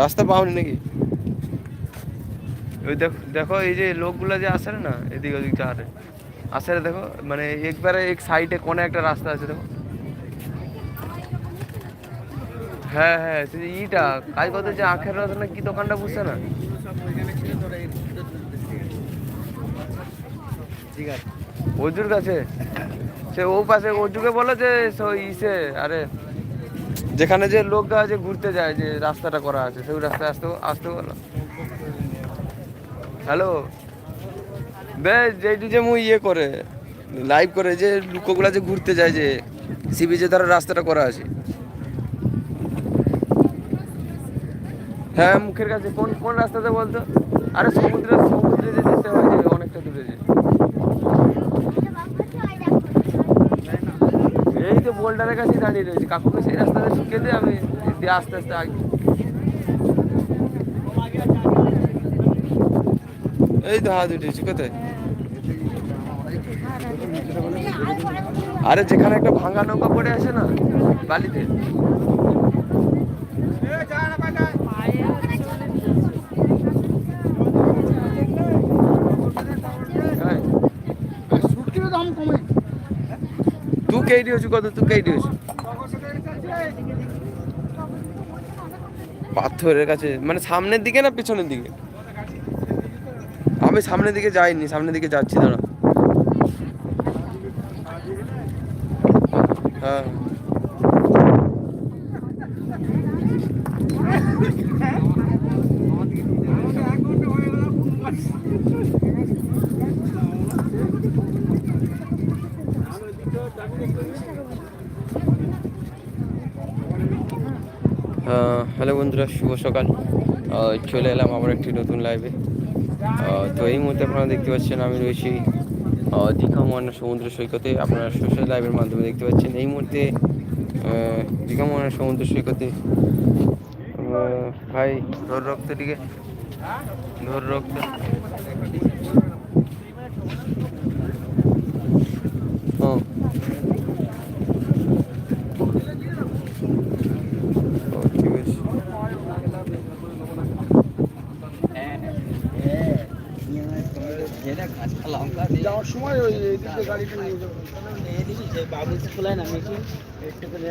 রাস্তা পাওনি নাকি? ওই দেখো দেখো এই যে লোকগুলো যে আসে না এদিক ওদিক যারে আসে দেখো মানে একবারে এক সাইডে কোনে একটা রাস্তা আছে দেখো। হ্যাঁ হ্যাঁ সে যে ইটা কাজ করতে যে আখের রস না কি দোকানটা বুঝছে না? ঠিক আছে। অজুর কাছে সে ও পাশে অজুকে বলো যে সো ইসে আরে যেখানে যে লোকরা যে ঘুরতে যায়, যে রাস্তাটা করা আছে, সেই রাস্তায় আসতে আসতে বলো হ্যালো বে যেটি যে মুই ইয়ে করে লাইভ করে, যে লোকগুলা যে ঘুরতে যায় যে সি বিচে ধরো রাস্তাটা করা আছে। হ্যাঁ মুখের কাছে, কোন কোন রাস্তাতে বলতো? আরে সমুদ্রে সমুদ্রে যেতে হয় যে অনেকটা দূরে যে এই তো বোল্ডারের কাছে দাঁড়িয়ে রয়েছে। কাকুকে সেই রাস্তাতে ঢুকে দিয়ে আমি দিয়ে আস্তে আস্তে আগে এই তো হাত উঠেছি কোথায়? আরে যেখানে একটা ভাঙা নৌকা পড়ে আছে না বালিতে। হ্যাঁ সুটকির দাম কমে তু কেইটি হচ্ছু কত তু কেইটি হচ্ছু পাথরের কাছে। মানে সামনের দিকে না পিছনের দিকে? আমি সামনের দিকে যাইনি, সামনের দিকে যাচ্ছি, দাঁড়া হ্যাঁ হ্যালো বন্ধুরা, শুভ সকাল। চলে এলাম আবার একটি নতুন লাইভে তো এই মুহূর্তে আপনারা দেখতে পাচ্ছেন, আমি রয়েছি দীঘা মোহনা সমুদ্র সৈকতে। আপনারা সোশ্যাল লাইভের মাধ্যমে দেখতে পাচ্ছেন, এই মুহূর্তে দীঘা মোহনা সমুদ্র সৈকতে ভাই, ধর রক্ত দিকে ধর রক্ত হ্যাঁ ও, ঠিক আছে যাওয়ার সময় ওই এদিকে গাড়িটা নিয়ে যাব। বাবু খোলায় না মেশিন একটু করে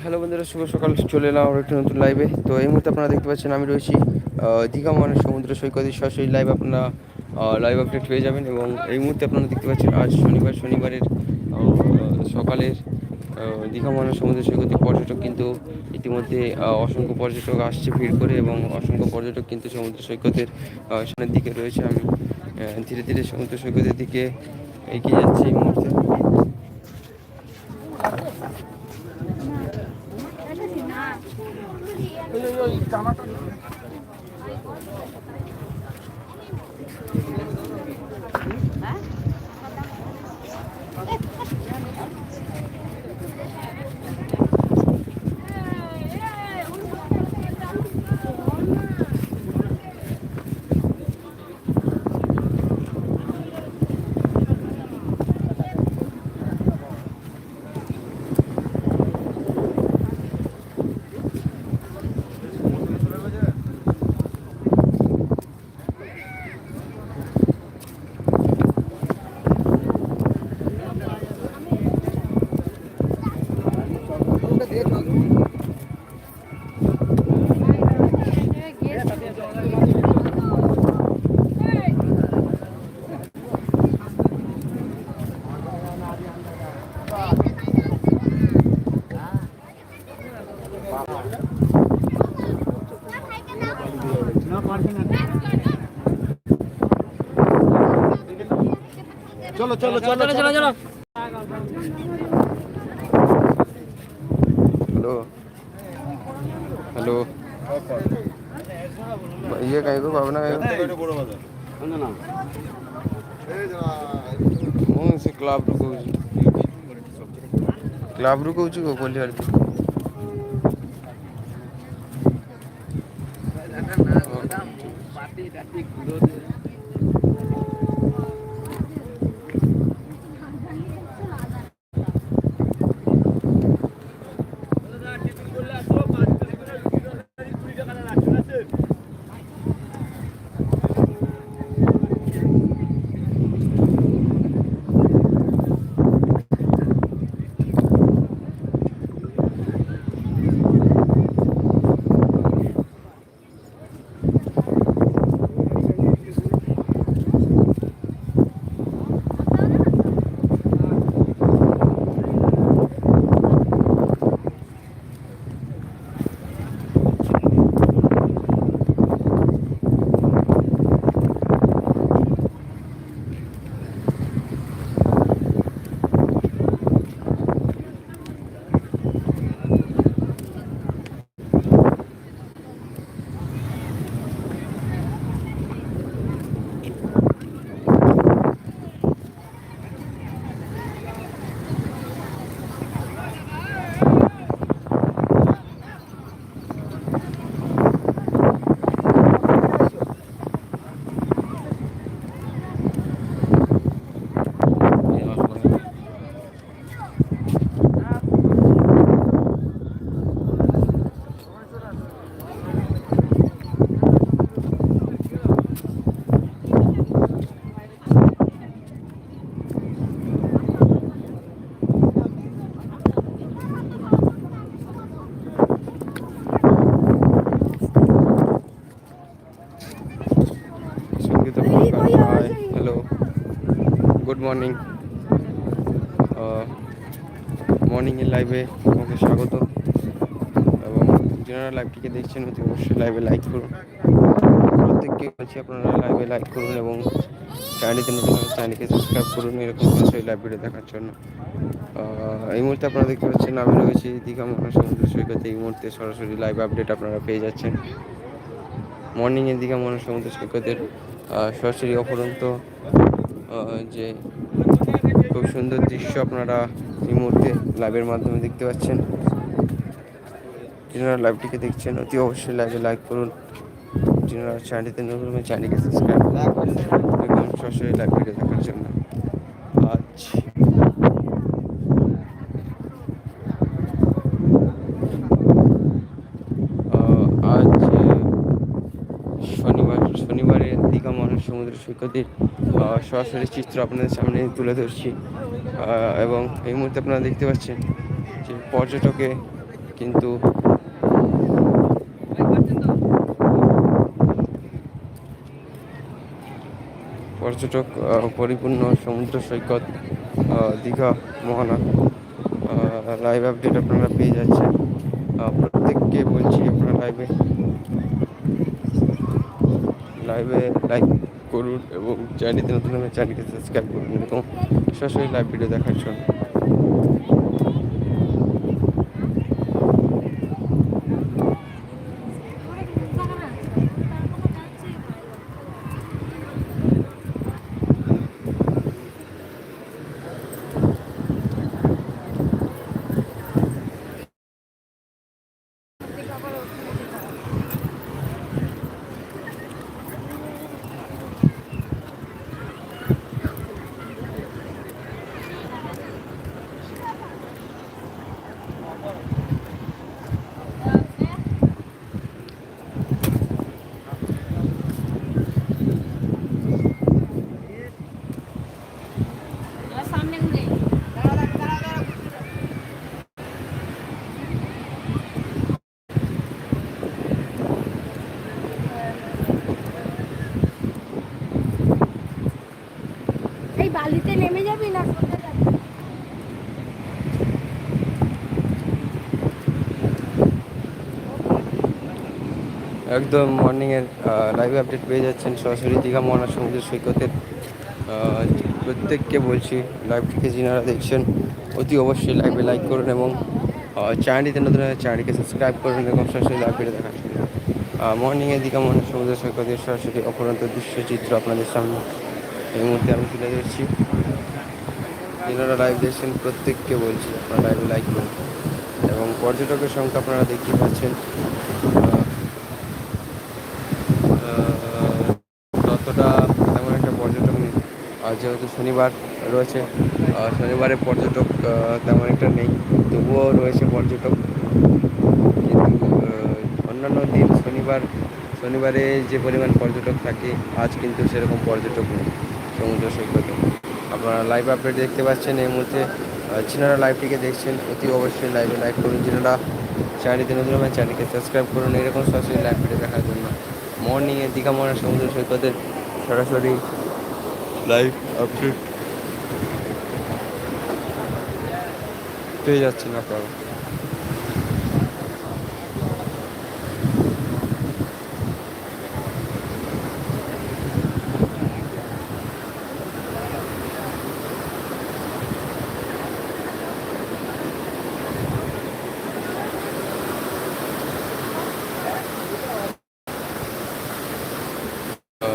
হ্যালো বন্ধুরা শুভ সকাল। চলে এলাম আবার একটি নতুন লাইভে তো এই মুহূর্তে আপনারা দেখতে পাচ্ছেন আমি রয়েছি আহ, দীঘা মানে সমুদ্র সৈকতে সরাসরি লাইভ আপনারা লাইভ আপডেট পেয়ে যাবেন এবং এই মুহূর্তে আপনারা দেখতে পাচ্ছেন আজ শনিবার, শনিবারের সকালের দীঘা মহানের সমুদ্র সৈকতে পর্যটক কিন্তু ইতিমধ্যে অসংখ্য পর্যটক আসছে ভিড় করে এবং অসংখ্য পর্যটক কিন্তু সমুদ্র সৈকতের সামনের দিকে রয়েছে। আমি ধীরে ধীরে সমুদ্র সৈকতের দিকে এগিয়ে যাচ্ছি এই মুহূর্তে। ওই চলো চলো চলো চলো চলো হ্যালো। হ্যালো। ইয়ে কাই গো ভাবনা কাই গো। ମୁଁ ସେ କ୍ଲବ୍ରୁ କହୁଛି କ୍ଲବ୍ରୁ କହୁଛି କୋଲିଆଡ଼ୁ মর্নিং। মর্নিংয়ের লাইভে আমাকে স্বাগত। এবং যারা লাইভটিকে দেখছেন, অতি অবশ্যই লাইভে লাইক করুন। প্রত্যেককে বলছি, আপনারা লাইভে লাইক করুন এবং চ্যানেলটিতে নতুন চ্যানেলকে সাবস্ক্রাইব করুন। এরকম সরাসরি লাইভ ভিডিও দেখার জন্য। এই মুহূর্তে আপনারা দেখতে পাচ্ছেন, আমি রয়েছি দীঘা মহা সমুদ্র সৈকতে। এই মুহূর্তে সরাসরি লাইভ আপডেট আপনারা পেয়ে যাচ্ছেন। মর্নিংয়ের দীঘা মহা সমুদ্র সৈকতের সরাসরি অপরন্ত যে খুব সুন্দর দৃশ্য আপনারা এই মুহূর্তে লাইভের মাধ্যমে দেখতে পাচ্ছেন। যারা লাইভটিকে দেখছেন, অতি অবশ্যই লাইভে লাইক করুন। যারা চ্যানেলটিতে নতুন চ্যানেলকে সাবস্ক্রাইব করুন। সরাসরি লাইভ ভিডিও দেখার জন্য আজ আহ, আজ আহ, শনিবার শনিবারে দীঘা মহান সমুদ্র সৈকতের সরাসরি চিত্র আপনাদের সামনে তুলে ধরছি। এবং এই মুহূর্তে আপনারা দেখতে পাচ্ছেন যে পর্যটকে কিন্তু পর্যটক পরিপূর্ণ সমুদ্র সৈকত দীঘা, মোহনা লাইভ আপডেট আপনারা পেয়ে যাচ্ছেন। প্রত্যেককে বলছি আপনারা লাইভে লাইভে লাইক করুন এবং চ্যানেলটি নতুন হলে চ্যানেলকে সাবস্ক্রাইব করুন এরকম সরাসরি লাইভ ভিডিও দেখার জন্য। এই বালিতে নেমে যাবি না একদম মর্নিংয়ের লাইভ আপডেট পেয়ে যাচ্ছেন সরাসরি দীঘা মোহনা সমুদ্র সৈকতের। প্রত্যেককে বলছি লাইভটিকে যিনারা দেখছেন, অতি অবশ্যই লাইভে লাইক করুন এবং চ্যানেলটিতে নতুন হলে চ্যানেলকে সাবস্ক্রাইব করুন এবং সরাসরি লাইভ দেখার জন্য মর্নিংয়ে দীঘা মোহনা সমুদ্র সৈকতের সরাসরি অপরন্ত দৃশ্যচিত্র আপনাদের সামনে। এই মুহূর্তে আমি তুলে ধরছি। যিনারা লাইভ দেখছেন, প্রত্যেককে বলছি, আপনারা লাইভে লাইক করুন। এবং পর্যটকের সংখ্যা আপনারা দেখতে পাচ্ছেন। ততটা তেমন একটা পর্যটক নেই। আর যেহেতু শনিবার রয়েছে শনিবারে পর্যটক তেমন একটা নেই। তবুও রয়েছে পর্যটক। কিন্তু অন্যান্য দিন শনিবার, শনিবারে যে পরিমাণ পর্যটক থাকে, আজ কিন্তু সেরকম পর্যটক নেই। সমুদ্র সৈকতে। আপনারা লাইভ আপডেট দেখতে পাচ্ছেন এই মুহূর্তে। যিনারা লাইভটিকে দেখছেন, অতি অবশ্যই লাইভে লাইভ করুন। যিনারা চ্যানেলটি নতুন হবে চ্যানেলকে সাবস্ক্রাইব করুন। এরকম সরাসরি লাইভ ভিডিও দেখার জন্য। মর্নিংয়ে দীঘা মনে সমুদ্র সৈকতের সরাসরি লাইভ আপডেট পেয়ে যাচ্ছেন আপনারা।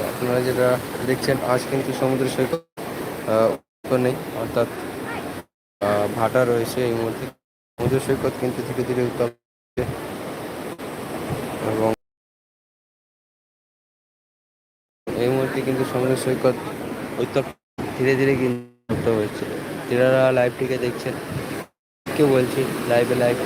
আপনারা যেটা দেখছেন, আজ কিন্তু সমুদ্র সৈকত নেই, অর্থাৎ ভাটা রয়েছে এই মুহূর্তে। সমুদ্র সৈকত কিন্তু ধীরে ধীরে হচ্ছে। এবং এই মুহূর্তে কিন্তু সমুদ্র সৈকত উত্তপ্ত ধীরে ধীরে কিন্তু হচ্ছে। যারা লাইভটিকে দেখছেন কেউ বলছি লাইভে লাইভ